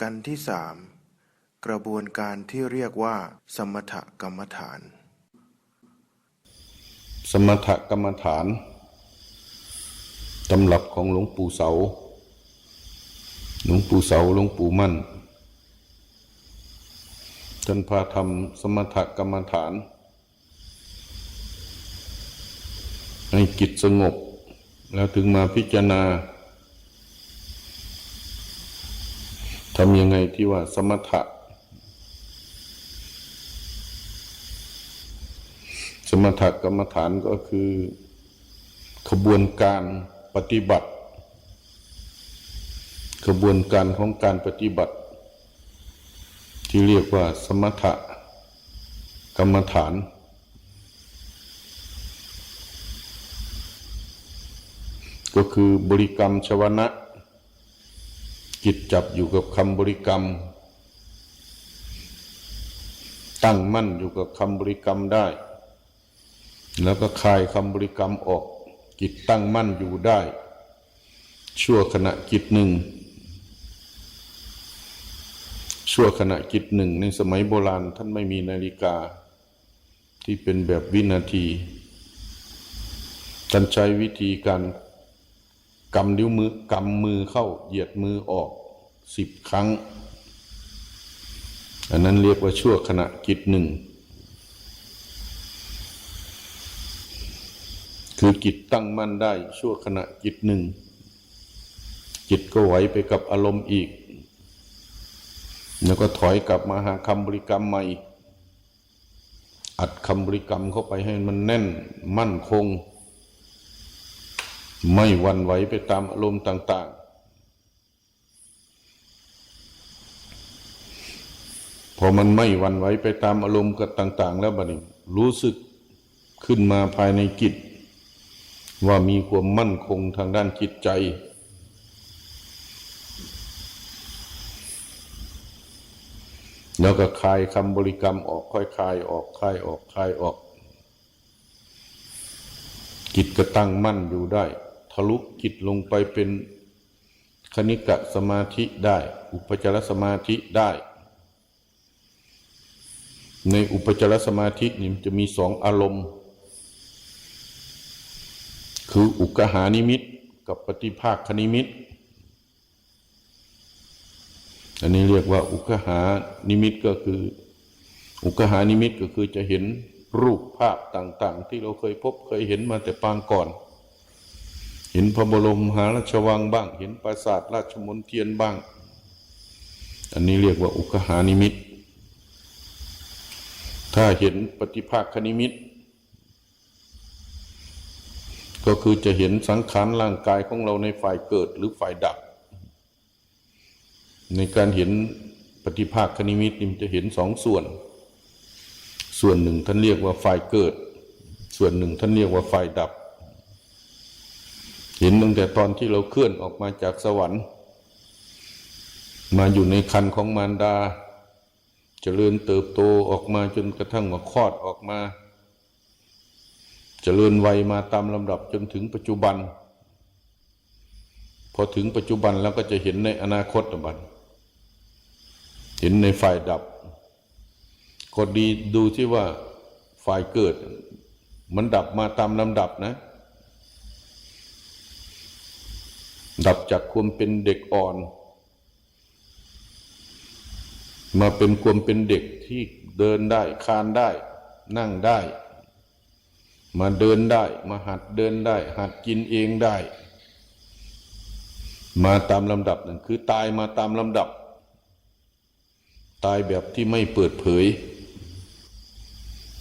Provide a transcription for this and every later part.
กันที่สามกระบวนการที่เรียกว่า สมถกรรมฐาน สมถกรรมฐานตำรับของหลวงปู่เสา หลวงปู่เสาหลวงปู่มั่นท่านพาทำสมถกรรมฐาน ให้จิตสงบ แล้วถึงมาพิจารณา ทำยังไงที่ว่าสมถะ สมถกรรมฐานก็คือขบวนการปฏิบัติ ขบวนการของการปฏิบัติ ที่เรียกว่าสมถกรรมฐาน ก็คือบริกรรมชวนะ จิตจับอยู่กับคำบริกรรม ตั้งมั่นอยู่กับคำบริกรรมได้ แล้วก็คลายคำบริกรรมออก จิตตั้งมั่นอยู่ได้ ชั่วขณะจิตหนึ่ง ชั่วขณะจิตหนึ่ง ในสมัยโบราณท่านไม่มีนาฬิกา ที่เป็นแบบวินาทีท่านใช้วิธีการ กำนิ้วมือกำมือเข้าเหยียดมือออกสิบครั้ง อันนั้นเรียกว่าชั่วขณะจิตหนึ่ง คือจิตตั้งมั่นได้ชั่วขณะจิตหนึ่ง จิตก็ไหวไปกับอารมณ์อีก แล้วก็ถอยกลับมาหาคำบริกรรมใหม่ อัดคำบริกรรมเข้าไปให้มันแน่นมั่นคง ไม่วันไหวไปตามอารมณ์ต่าง ๆ พอมันไม่วันไหวไปตามอารมณ์กับต่าง ๆ แล้วบัดนี้รู้สึกขึ้นมาภายในจิต ว่ามีความมั่นคงทางด้านจิตใจ แล้วก็คลายคำบริกรรมออกค่อยคลายออกคลายออกคลายออกจิตก็ตั้งมั่นอยู่ได้ ทะลุจิตลงไปเป็นคณิกะสมาธิได้ อุปจารสมาธิได้ ในอุปจารสมาธินี่จะมีสองอารมณ์ คืออุกหานิมิตกับปฏิภาคนิมิต อันนี้เรียกว่าอุกหานิมิตก็คือ อุกหานิมิตก็คือจะเห็นรูปภาพต่าง ๆ ที่เราเคยพบเคยเห็นมาแต่ปางก่อน เห็นพระบรมมหาราชวังบ้าง เห็นปราสาทราชมนเทียนบ้าง อันนี้เรียกว่าอุกหานิมิต ถ้าเห็นปฏิภาคนิมิต ก็คือจะเห็นสังขารร่างกายของเราในฝ่ายเกิดหรือฝ่ายดับ ในการเห็นปฏิภาคคณิมิตนี่มันจะเห็นสองส่วน ส่วนหนึ่งท่านเรียกว่าฝ่ายเกิด ส่วนหนึ่งท่านเรียกว่าฝ่ายดับ เห็นตั้งแต่ตอนที่เราเคลื่อนออกมาจากสวรรค์ มาอยู่ในคันของมารดาจเจริญเติบโตออกมาจนกระทั่งว่าคลอดออกมาเจริญวัยมาตามลำดับจนถึงปัจจุบัน พอถึงปัจจุบันแล้วก็จะเห็นในอนาคตบันเห็นในฝ่ายดับก็ดีดูที่ว่าฝ่ายเกิด มันดับมาตามลำดับนะ ดับจากความเป็นเด็กอ่อน มาเป็นความเป็นเด็กที่เดินได้คานได้ นั่งได้ มาเดินได้ มาหัดเดินได้ หัดกินเองได้ มาตามลำดับนั่นคือตายมาตามลำดับ ตายแบบที่ไม่เปิดเผย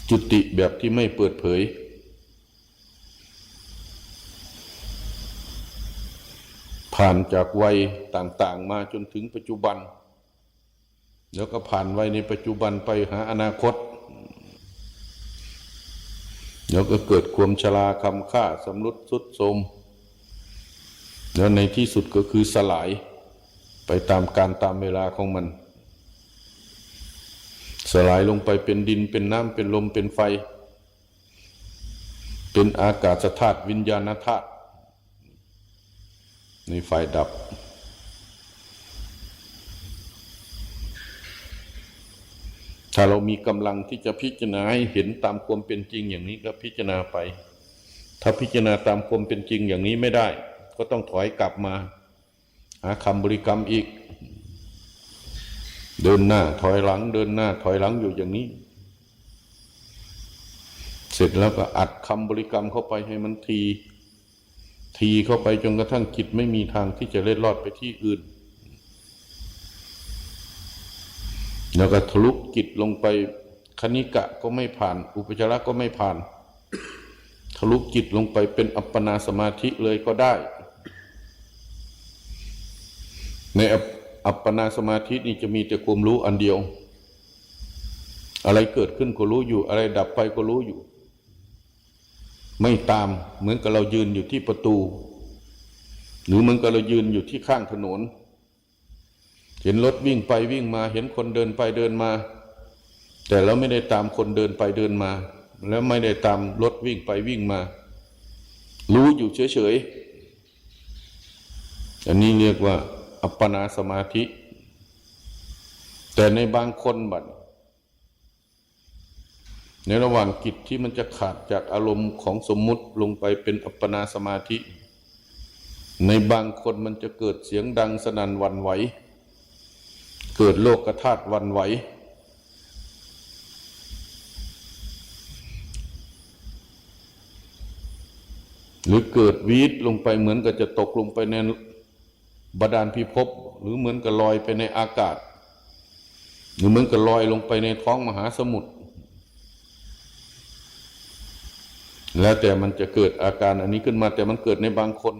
จุติแบบที่ไม่เปิดเผย ผ่านจากวัยต่างๆ มาจนถึงปัจจุบัน แล้วก็ผ่านวัยในปัจจุบันไปหาอนาคต แล้วก็เกิดความชราคำค่าสำรุดสุดโทมแล้วในที่สุดก็คือสลายไปตามการตามเวลาของมัน สลายลงไปเป็นดินเป็นน้ำเป็นลมเป็นไฟ เป็นอากาศธาตุวิญญาณธาตุ นฝ่ายดับ ถ้าเรามีกำลังที่จะพิจารณาให้เห็นตามความเป็นจริงอย่างนี้ก็พิจารณาไป ถ้าพิจารณาตามความเป็นจริงอย่างนี้ไม่ได้ ก็ต้องถอยกลับมา หาคำบริกรรมอีก เดินหน้าถอยหลัง เดินหน้าถอยหลังอยู่อย่างนี้ เสร็จแล้วก็อัดคำบริกรรมเข้าไปให้มันที ทีเข้าไปจนกระทั่งจิตไม่มีทางที่จะเล็ดลอดไปที่อื่น แล้วก็ทะลุจิตลงไปคณิกะก็ไม่ผ่าน อุปจาระก็ไม่ผ่าน ทะลุจิตลงไปเป็นอัปปนาสมาธิเลยก็ได้ ในอัปปปนาสมาธินี่จะมีแต่ความรู้อันเดียว อะไรเกิดขึ้นก็รู้อยู่ อะไรดับไปก็รู้อยู่ ไม่ตามเหมือนกับเรายืนอยู่ที่ประตู หรือเหมือนกับเรายืนอยู่ที่ข้างถนน เห็นรถวิ่งไปวิ่งมา เห็นคนเดินไปเดินมา แต่เราไม่ได้ตามคนเดินไปเดินมา แล้วไม่ได้ตามรถวิ่งไปวิ่งมา รู้อยู่เฉยๆอันนี้เรียกว่า อัปปนาสมาธิ แต่ในบางคนบัด ในระหว่างกิจที่มันจะขาดจากอารมณ์ของสมมุติลงไปเป็นอัปปนาสมาธิ ในบางคนมันจะเกิดเสียงดังสนั่นวันไหว เกิดโลกธาตุวันไหว หรือเกิดวีดลงไปเหมือนกับจะตกลงไปในบาดาลพิภพหรือเหมือนกับลอยไปในอากาศ หรือเหมือนกับลอยลงไปในท้องมหาสมุทร แล้วแต่มันจะเกิดอาการอันนี้ขึ้นมา แต่มันเกิดในบางคน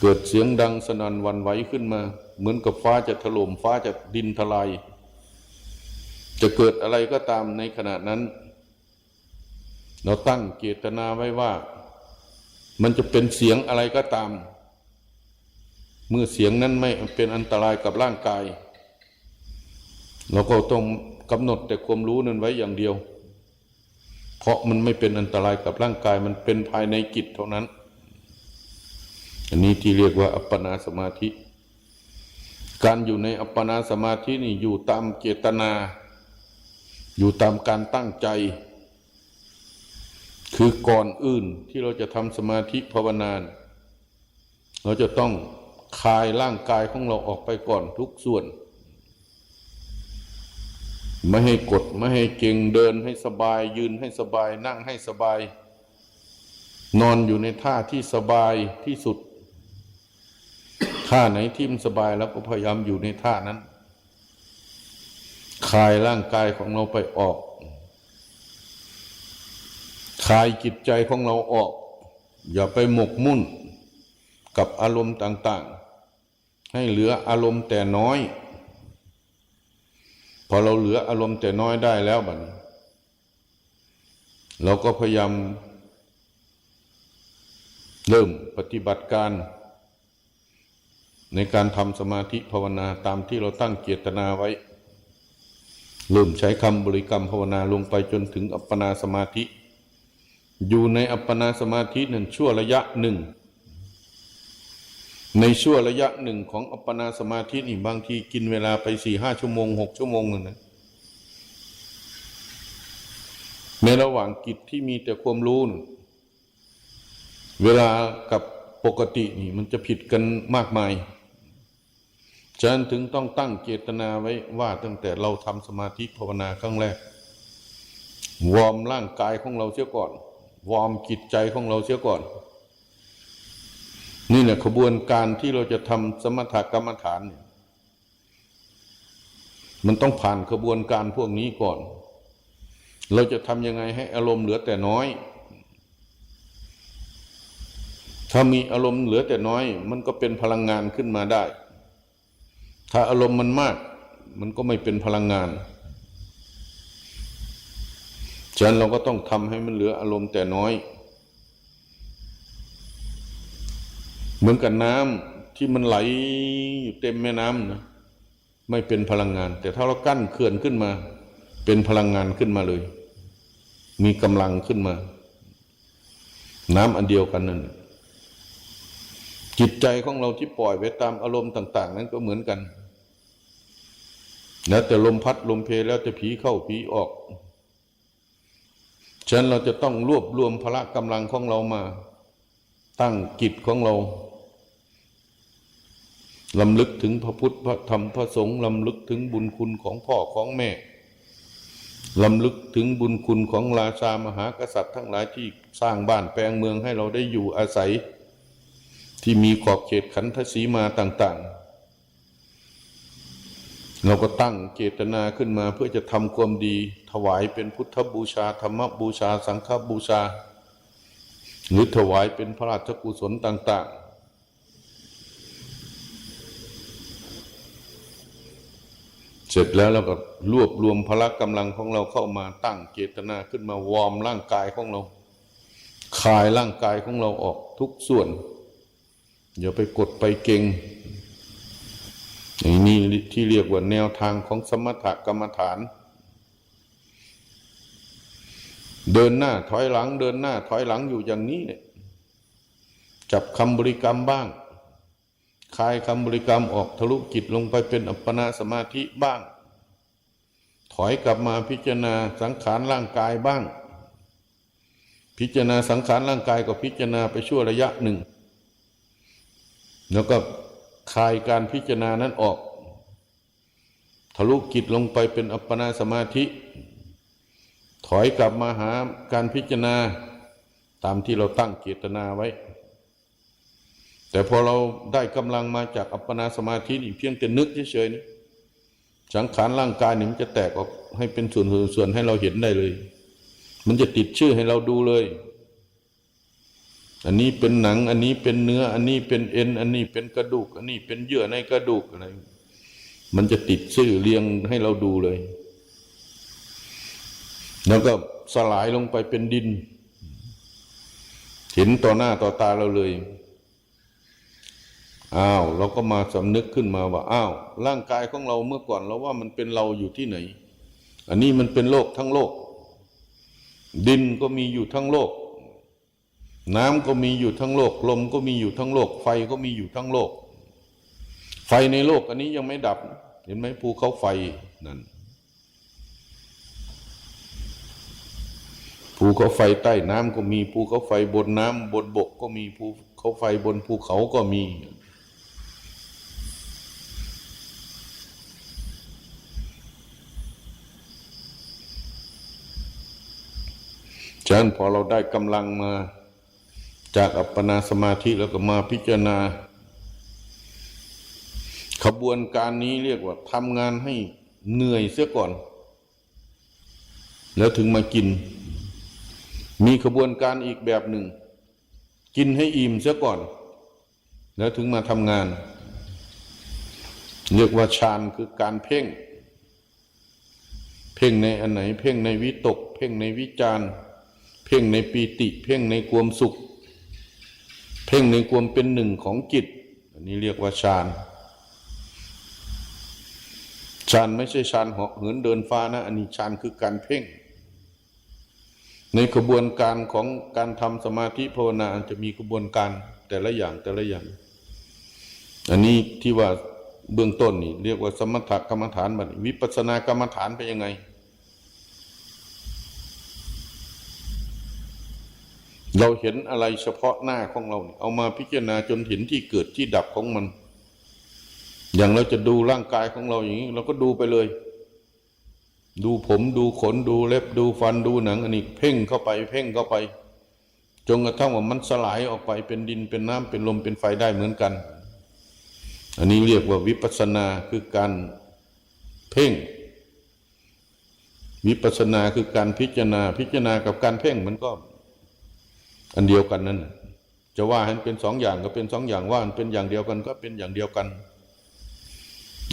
เกิดเสียงดังสนั่นวันไหวขึ้นมา เหมือนกับฟ้าจะถล่มฟ้าจะดินทลายจะเกิดอะไรก็ตามในขณะนั้น เราตั้งเจตนาไว้ว่า มันจะเป็นเสียงอะไรก็ตาม เมื่อเสียงนั้นไม่เป็นอันตรายกับร่างกาย เราก็ต้องกำหนดแต่ความรู้นั้นไว้อย่างเดียว เพราะมันไม่เป็นอันตรายกับร่างกายมันเป็นภายในจิตเท่านั้น อันนี้ที่เรียกว่าอัปปนาสมาธิ การอยู่ในอัปปนาสมาธินี่อยู่ตามเจตนา อยู่ตามการตั้งใจ คือก่อนอื่นที่เราจะทำสมาธิภาวนาเราจะต้องคลายร่างกายของเราออกไปก่อนทุกส่วน ไม่ให้กดไม่ให้เก่งเดินให้สบาย ยืนให้สบาย นั่งให้สบาย นอนอยู่ในท่าที่สบายที่สุด ท่าไหนที่มันสบายแล้วก็พยายามอยู่ในท่านั้นคลายร่างกายของเราไปออกคลายจิตใจของเราออก อย่าไปหมกมุ่นกับอารมณ์ต่าง ๆ ให้เหลืออารมณ์แต่น้อย พอเราเหลืออารมณ์แต่น้อยได้แล้วบัดนี้ เราก็พยายามเริ่มปฏิบัติการ ในการทำสมาธิภาวนาตามที่เราตั้งเจตนาไว้ เริ่มใช้คำบริกรรมภาวนาลงไปจนถึงอัปปนาสมาธิ อยู่ในอัปปนาสมาธินั้นชั่วระยะหนึ่ง ในช่วระยะหนึ่งของอัปปนาสมาธินี่บางทีกินเวลาไปสี่ห้าชั่วโมงหกชั่วโมงนึงนะในระหว่างกิจที่มีแต่ความรู้นเวลากับปกตินี่มันจะผิดกันมากมายฉะนั้นถึงต้องตั้งเจตนาไว้ว่าตั้งแต่เราทำสมาธิภาวนาครั้งแรก วอร์มร่างกายของเราเสียก่อน วอร์มจิตใจของเราเสียก่อน นี่แหละขบวนการที่เราจะทำสมถกรรมฐานเนี่ยมันต้องผ่านขบวนการพวกนี้ก่อน เราจะทำยังไงให้อารมณ์เหลือแต่น้อย ถ้ามีอารมณ์เหลือแต่น้อย มันก็เป็นพลังงานขึ้นมาได้ ถ้าอารมณ์มันมาก มันก็ไม่เป็นพลังงาน ฉะนั้นเราก็ต้องทำให้มันเหลืออารมณ์แต่น้อย เหมือนกับน้ำที่มันไหลอยู่เต็มแม่น้ำนะไม่เป็นพลังงาน แต่ถ้าเรากั้นเขื่อนขึ้นมา เป็นพลังงานขึ้นมาเลย มีกำลังขึ้นมา น้ำอันเดียวกันนั่นจิตใจของเราที่ปล่อยไปตามอารมณ์ต่าง ๆ นั้นก็เหมือนกันแล้วแต่ลมพัดลมเพแล้วแต่ผีเข้าผีออกฉะนั้นเราจะต้องรวบรวมพละกำลังของเรามา ตั้งกิจของเรา ลำลึกถึงพระพุทธพระธรรมพระสงฆ์ลำลึกถึงบุญคุณของพ่อของแม่ลำลึกถึงบุญคุณของราชามหากษัตริย์ทั้งหลายที่สร้างบ้านแปลงเมืองให้เราได้อยู่อาศัย ที่มีขอบเขตขันธสีมาต่างๆ เราก็ตั้งเจตนาขึ้นมาเพื่อจะทำความดี ถวายเป็นพุทธบูชาธรรมบูชา สังฆบูชา หรือถวายเป็นพระราชกุศลต่าง ๆ เสร็จแล้วเราก็รวบรวมพละกำลังของเราเข้ามาตั้งเจตนาขึ้นมาวอร์มร่างกายของเราคลายร่างกายของเราออกทุกส่วนอย่าไปกดไปเก่งอย่างนี้ที่เรียกว่าแนวทางของสมถกรรมฐาน เดินหน้าถอยหลัง เดินหน้าถอยหลังอยู่อย่างนี้เนี่ยจับคำบริกรรมบ้าง คลายคำบริกรรมออกทะลุจิตลงไปเป็นอัปปนาสมาธิบ้าง ถอยกลับมาพิจารณาสังขารร่างกายบ้าง พิจารณาสังขารร่างกายก็พิจารณาไปชั่วระยะหนึ่ง แล้วก็คลายการพิจารณานั้นออก ทะลุกิจลงไปเป็นอัปปนาสมาธิ ถอยกลับมาหาการพิจารณาตามที่เราตั้งเจตนาไว้ แต่พอเราได้กำลังมาจากอัปปนาสมาธินี่เพียงแต่นึกเฉยๆนี่สังขารร่างกายนี่มันจะแตกออกให้เป็นส่วนๆให้เราเห็นได้เลย มันจะติดชื่อให้เราดูเลย อันนี้เป็นหนัง อันนี้เป็นเนื้อ อันนี้เป็นเอ็น อันนี้เป็นกระดูก อันนี้เป็นเยื่อในกระดูกอะไร มันจะติดชื่อเรียงให้เราดูเลย แล้วก็สลายลงไปเป็นดิน เห็นต่อหน้าต่อตาเราเลย อ้าวเราก็มาสำนึกขึ้นมาว่าอ้าวร่างกายของเราเมื่อก่อนเราว่ามันเป็นเราอยู่ที่ไหน อันนี้มันเป็นโลกทั้งโลก ดินก็มีอยู่ทั้งโลก น้ำก็มีอยู่ทั้งโลก ลมก็มีอยู่ทั้งโลก ไฟก็มีอยู่ทั้งโลก ไฟในโลกอันนี้ยังไม่ดับ เห็นไหมภูเขาไฟนั่นภูเขาไฟใต้น้ำก็มีภูเขาไฟบนน้ำบนบกก็มีภูเขาไฟบนภูเขาก็มีะนั้นพอเราได้กำลังมาจากอัปปนาสมาธิแล้วก็มาพิจารณา ขบวนการนี้เรียกว่าทำงานให้เหนื่อยเสียก่อน แล้วถึงมากิน มีขบวนการอีกแบบหนึ่ง กินให้อิ่มเสียก่อน แล้วถึงมาทำงาน เรียกว่าฌานคือการเพ่ง เพ่งในอันไหน เพ่งในวิตก เพ่งในวิจารณ์ เพ่งในปีติ เพ่งในความสุข เพ่งในความเป็นหนึ่งของจิต อันนี้เรียกว่าฌานฌานไม่ใช่ฌานเหาะเหินเดินฟ้านะ อันนี้ฌานคือการเพ่ง ในกระบวนการของการทำสมาธิภาวนาจะมีกระบวนการแต่ละอย่างแต่ละอย่าง อันนี้ที่ว่าเบื้องต้นนี่เรียกว่าสมถกรรมฐานบัดนี้วิปัสสนากรรมฐานเป็นยังไง เราเห็นอะไรเฉพาะหน้าของเราเนี่ยเอามาพิจารณาจนเห็นที่เกิดที่ดับของมัน อย่างเราจะดูร่างกายของเราอย่างนี้ เราก็ดูไปเลย ดูผมดูขนดูเล็บดูฟันดูหนังอันนี้เพ่งเข้าไป เพ่งเข้าไปจนกระทั่งว่ามันสลายออกไปเป็นดินเป็นน้ำเป็นลมเป็นไฟได้เหมือนกัน อันนี้เรียกว่าวิปัสนาคือการเพ่ง วิปัสสนาคือการพิจารณาพิจารณากับการเพ่งมันก็ อันเดียวกันนั่นจะว่าให้เป็นสองอย่างก็เป็นสองอย่างว่ามันเป็นอย่างเดียวกันก็เป็นอย่างเดียวกัน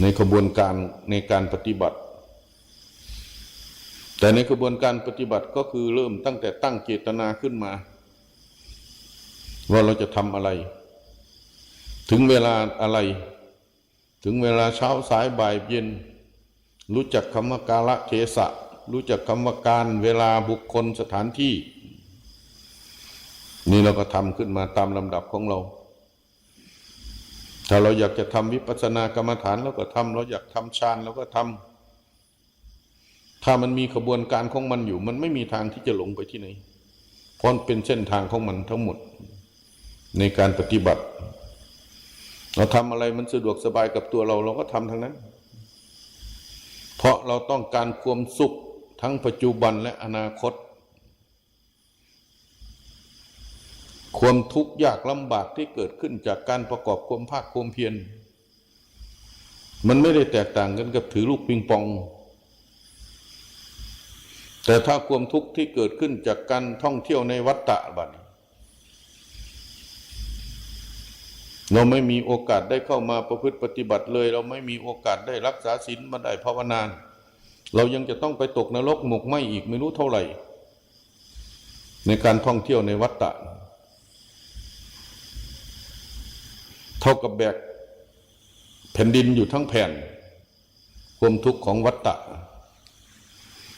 ในขบวนการในการปฏิบัติ แต่ในกระบวนการปฏิบัติก็คือเริ่มตั้งแต่ตั้งเจตนาขึ้นมา ว่าเราจะทำอะไร ถึงเวลาอะไร ถึงเวลาเช้าสายบ่ายเย็น รู้จักคำว่า กาละเทศะ รู้จักคำว่าการเวลาบุคคลสถานที่ นี่เราก็ทำขึ้นมาตามลำดับของเรา ถ้าเราอยากจะทำวิปัสสนากรรมฐานเราก็ทำเราอยากทำฌานเราก็ทำถ้ามันมีขบวนการของมันอยู่ มันไม่มีทางที่จะหลงไปที่ไหนเพราะเป็นเส้นทางของมันทั้งหมด ในการปฏิบัติ เราทำอะไรมันสะดวกสบายกับตัวเรา เราก็ทำทั้งนั้น เพราะเราต้องการความสุขทั้งปัจจุบันและอนาคต ความทุกข์ยากลำบากที่เกิดขึ้นจากการประกอบความภาคความเพียรมันไม่ได้แตกต่างกันกับถือลูกปิงปอง แต่ถ้าความทุกข์ที่เกิดขึ้นจากการท่องเที่ยวในวัฏฏะบัดเราไม่มีโอกาสได้เข้ามาประพฤติปฏิบัติเลย เราไม่มีโอกาสได้รักษาศีลมาได้ภาวนาเรายังจะต้องไปตกนรกหมกไหมอีกไม่รู้เท่าไหร่ ในการท่องเที่ยวในวัฏฏะ เท่ากับแบกแผ่นดินอยู่ทั้งแผ่น ความทุกข์ของวัฏฏะ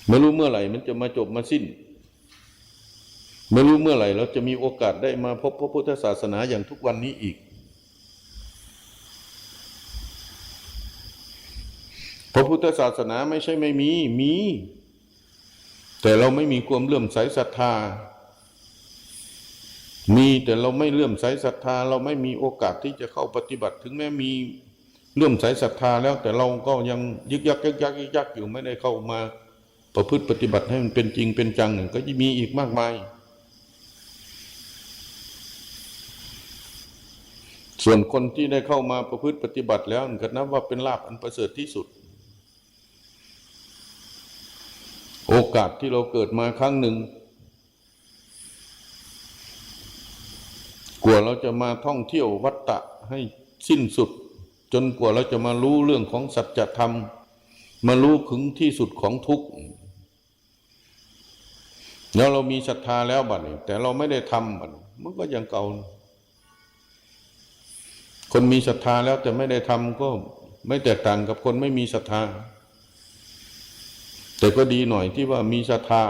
ไม่รู้เมื่อไหร่มันจะมาจบมาสิ้น ไม่รู้เมื่อไหร่เราจะมีโอกาสได้มาพบพระพุทธศาสนาอย่างทุกวันนี้อีก พระพุทธศาสนาไม่ใช่ไม่มีมี แต่เราไม่มีความเลื่อมใสศรัทธา มีแต่เราไม่เลื่อมใสศรัทธา เราไม่มีโอกาสที่จะเข้าปฏิบัติ ถึงแม้มีเลื่อมใสศรัทธาแล้ว แต่เราก็ยังยึกยักยึกยักยึกยักอยู่ไม่ได้เข้ามาประพฤติปฏิบัติให้มันเป็นจริงเป็นจังก็จะมีอีกมากมาย ส่วนคนที่ได้เข้ามาประพฤติปฏิบัติแล้วก็นับว่าเป็นลาภอันประเสริฐที่สุด โอกาสที่เราเกิดมาครั้งหนึ่ง กว่าเราจะมาท่องเที่ยววัฏฏะให้สิ้นสุด จนกว่าเราจะมารู้เรื่องของสัจธรรม มารู้ถึงที่สุดของทุกข์แล้วเรามีศรัทธาแล้วบัดนี้แต่เราไม่ได้ทำบัดนี้มันก็ยังเก่า คนมีศรัทธาแล้วแต่ไม่ได้ทำก็ไม่แตกต่างกับคนไม่มีศรัทธา แต่ก็ดีหน่อยที่ว่ามีศรัทธา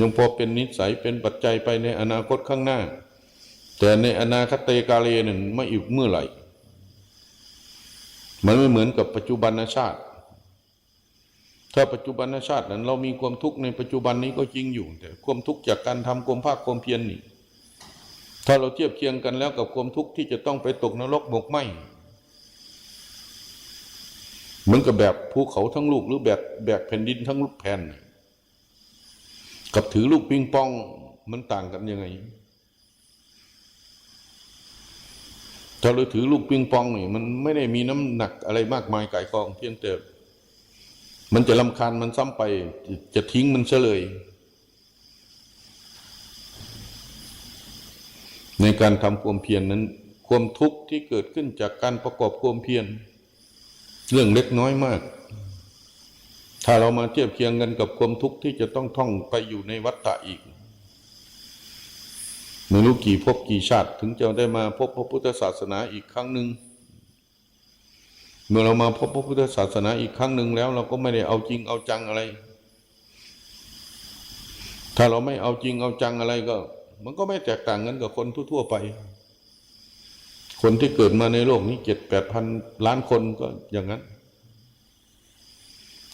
ยังพอเป็นนิสัยเป็นปัจจัยไปในอนาคตข้างหน้า แต่ในอนาคตเตกาเลนั้นไม่อีกเมื่อไหร่ มันไม่เหมือนกับปัจจุบันชาติ ถ้าปัจจุบันชาตินั้น เรามีความทุกข์ในปัจจุบันนี้ก็จริงอยู่ แต่ความทุกข์จากการทำความภาคความเพียรนนี่ ถ้าเราเทียบเคียงกันแล้วกับความทุกข์ที่จะต้องไปตกนรกหมกไหมเหมือนกับแบบภูเขาทั้งลูกหรือแบบแบกแผ่นดินทั้งลูกแผ่น กับถือลูกปิงปองมันต่างกันยังไง ถ้าเราถือลูกปิงปองนี่มันไม่ได้มีน้ำหนักอะไรมากมายไก่กองเพียงแต่มันจะลำคาญมันซ้ำไป จะทิ้งมันเฉลย ในการทำความเพียรนนั้น ความทุกข์ที่เกิดขึ้นจากการประกอบความเพียรเรื่องเล็กน้อยมาก ถ้าเรามาเทียบเคียงกันกับความทุกข์ที่จะต้องท่องไปอยู่ในวัฏฏะอีก ไม่รู้กี่ภพกี่ชาติ ถึงจะได้มาพบพระพุทธศาสนาอีกครั้งหนึ่งเมื่อเรามาพบพระพุทธศาสนาอีกครั้งหนึ่งแล้ว เราก็ไม่ได้เอาจริงเอาจังอะไร ถ้าเราไม่เอาจริงเอาจังอะไรก็ มันก็ไม่แตกต่างกันกับคนทั่วๆไป คนที่เกิดมาในโลกนี้เจ็ดแปดพันล้านคนก็อย่างนั้น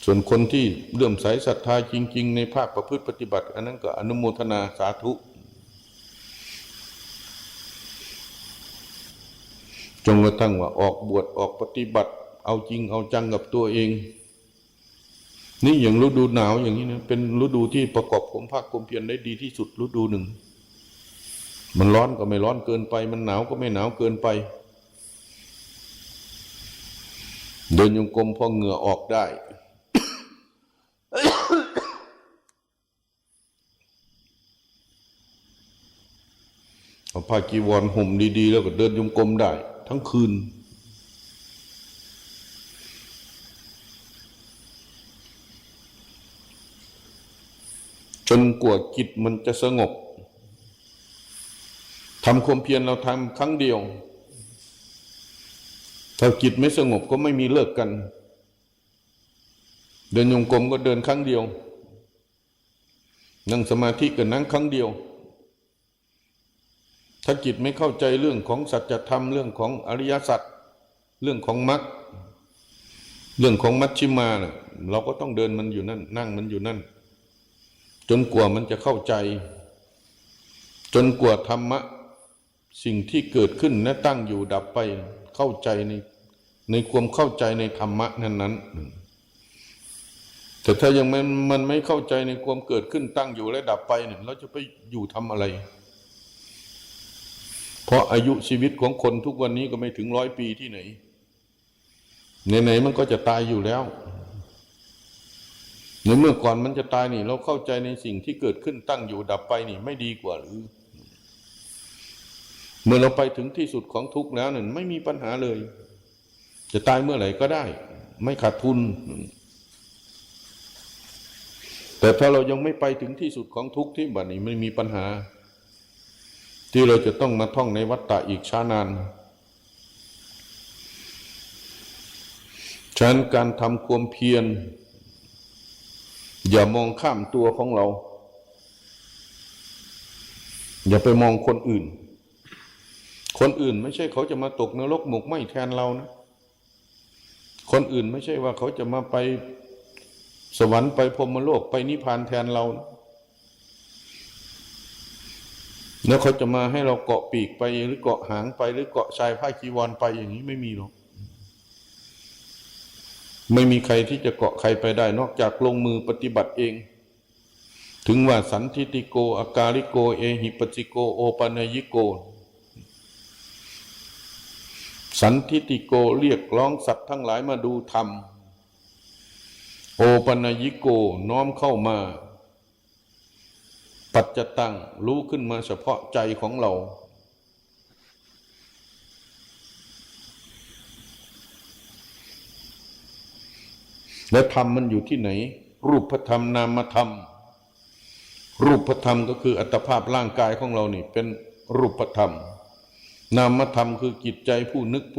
ส่วนคนที่เลื่อมใสศรัทธาจริง ๆ ในภาคประพฤติปฏิบัติ อันนั้นก็อนุโมทนาสาธุ จงกระทั่งว่าออกบวชออกปฏิบัติ เอาจริงเอาจังกับตัวเอง นี่อย่างฤดูหนาวอย่างนี้นะเป็นฤดูที่ประกอบความภาคความเพียรได้ดีที่สุดฤดูหนึ่ง มันร้อนก็ไม่ร้อนเกินไป มันหนาวก็ไม่หนาวเกินไป เดินยงกลมพอเหงื่อออกได้เอาผ้ากีวรห่มดีๆ แล้วก็เดินยงกลมได้ ทั้งคืน จนกว่าจิตมันจะสงบทำความเพียรเราทำครั้งเดียว ถ้าจิตไม่สงบก็ไม่มีเลิกกัน เดินยงกลมก็เดินครั้งเดียว นั่งสมาธิก็นั่งครั้งเดียว ถ้าจิตไม่เข้าใจเรื่องของสัจธรรมเรื่องของอริยสัจเรื่องของมรรคเรื่องของมัชชิมานะเราก็ต้องเดินมันอยู่นั่น นั่งมันอยู่นั่น จนกว่ามันจะเข้าใจ จนกว่าธรรมะ สิ่งที่เกิดขึ้นและตั้งอยู่ดับไปเข้าใจในในความเข้าใจในธรรมะนั้นนั้นแต่ถ้ายังมันมันไม่เข้าใจในความเกิดขึ้นตั้งอยู่และดับไปเนี่ยเราจะไปอยู่ทำอะไร เพราะอายุชีวิตของคนทุกวันนี้ก็ไม่ถึงร้อยปีที่ไหนไหนๆมันก็จะตายอยู่แล้วในเมื่อก่อนมันจะตายนี่ เราเข้าใจในสิ่งที่เกิดขึ้นตั้งอยู่ดับไปนี่ ไม่ดีกว่าหรือ เมื่อเราไปถึงที่สุดของทุกข์แล้วนั่นไม่มีปัญหาเลย จะตายเมื่อไหร่ก็ได้ ไม่ขาดทุน แต่ถ้าเรายังไม่ไปถึงที่สุดของทุกข์ที่บัดนี้ไม่มีปัญหา ที่เราจะต้องมาท่องในวัฏฏะอีกช้านานฉะนั้นการทำความเพียร อย่ามองข้ามตัวของเรา อย่าไปมองคนอื่น คนอื่นไม่ใช่เขาจะมาตกนรกหมกไหมแทนเรานะ คนอื่นไม่ใช่ว่าเขาจะมาไปสวรรค์ไปพรหมโลกไปนิพพานแทนเรานะ แล้วเขาจะมาให้เราเกาะปีกไปหรือเกาะหางไป หรือเกาะชายผ้าจีวรไปอย่างนี้ไม่มีหรอกไม่มีใครที่จะเกาะใครไปได้ นอกจากลงมือปฏิบัติเอง ถึงว่าสันทิติโกอาการิโก เอหิปจิโก โอปัญญิโก สันทิติโกเรียกร้องสัตว์ทั้งหลายมาดูธรรม โอปัญญิโกน้อมเข้ามา ปัจจตังรู้ขึ้นมาเฉพาะใจของเรา และธรรมมันอยู่ที่ไหน รูปธรรมนามธรรม รูปธรรมก็คืออัตภาพร่างกายของเรานี่เป็นรูปธรรม นามธรรมคือจิตใจผู้นึกผู้